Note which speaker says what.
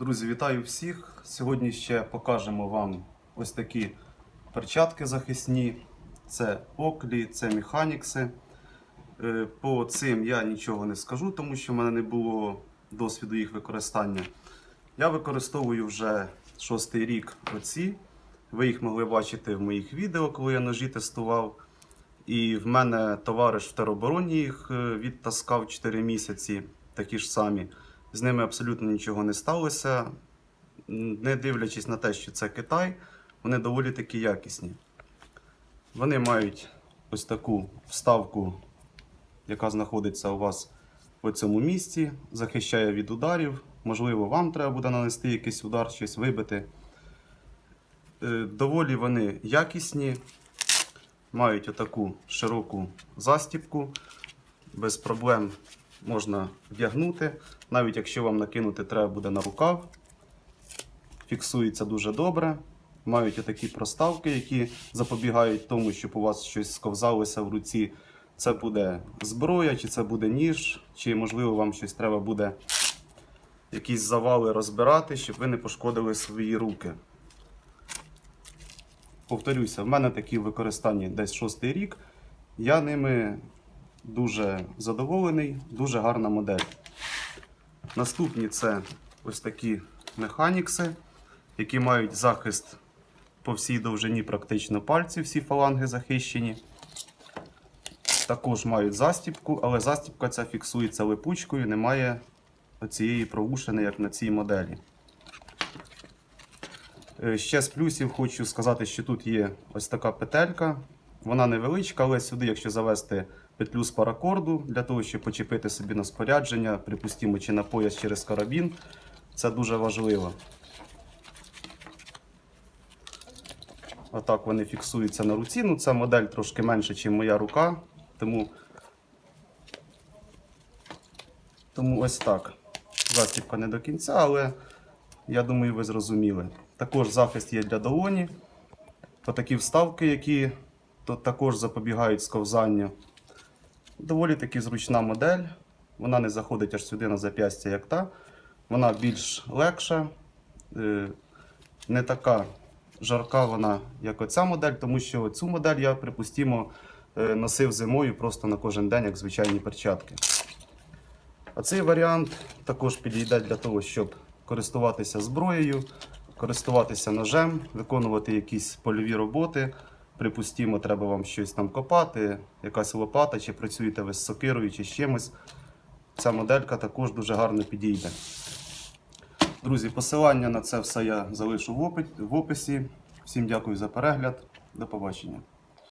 Speaker 1: Друзі, вітаю всіх! Сьогодні ще покажемо вам ось такі перчатки захисні. Це Оклі, це Механікси. Е, По цим я нічого не скажу, тому що в мене не було досвіду їх використання. Я використовую вже шостий рік оці. Ви їх могли бачити в моїх відео, коли я ножі тестував. І в мене товариш в теробороні їх е, відтаскав 4 місяці, такі ж самі. З ними абсолютно нічого не сталося. Не дивлячись на те, що це Китай, вони доволі таки якісні. Вони мають ось таку вставку, яка знаходиться у вас в цьому місці, захищає від ударів. Можливо, вам треба буде нанести якийсь удар, щось вибити. Е, Доволі вони якісні, мають отаку широку застіпку, без проблем можна вдягнути. Навіть якщо вам накинути треба буде на рукав, фіксується дуже добре. Мають отакі проставки, які запобігають тому, щоб у вас щось сковзалося в руці. Це буде зброя, чи це буде ніж, чи можливо вам щось треба буде якісь завали розбирати, щоб ви не пошкодили свої руки. Повторюся, в мене такі в використанні десь шостий рік. Я ними дуже задоволений, дуже гарна модель. Наступні це ось такі механікси, які мають захист по всій довжині практично пальців, всі фаланги захищені. Також мають застіпку, але застіпка ця фіксується липучкою, немає оцієї провушини, як на цій моделі. Е, Ще з плюсів хочу сказати, що тут є ось така петелька. Вона невеличка, але сюди, якщо завести петлю з паракорду, для того, щоб почепити собі на спорядження, припустимо, чи на пояс через карабін, це дуже важливо. Отак вони фіксуються на руці. Ну, ця модель трошки менша, ніж моя рука, тому, тому ось так. Застібка не до кінця, але я думаю, ви зрозуміли. Також захист є для долоні. Отакі вставки, які також запобігають сковзанню. Доволі таки зручна модель. Вона не заходить аж сюди на зап'ястя, як та. Вона більш легша, е, не така жарка вона, як оця модель, тому що цю модель я, припустимо, е, носив зимою просто на кожен день, як звичайні перчатки. А цей варіант також підійде для того, щоб користуватися зброєю, користуватися ножем, виконувати якісь польові роботи. Припустімо, треба вам щось там копати, якась лопата, чи працюєте ви з сокирою, чи з чимось. Ця моделька також дуже гарно підійде. Друзі, посилання на це все я залишу в описі. Всім дякую за перегляд. До побачення.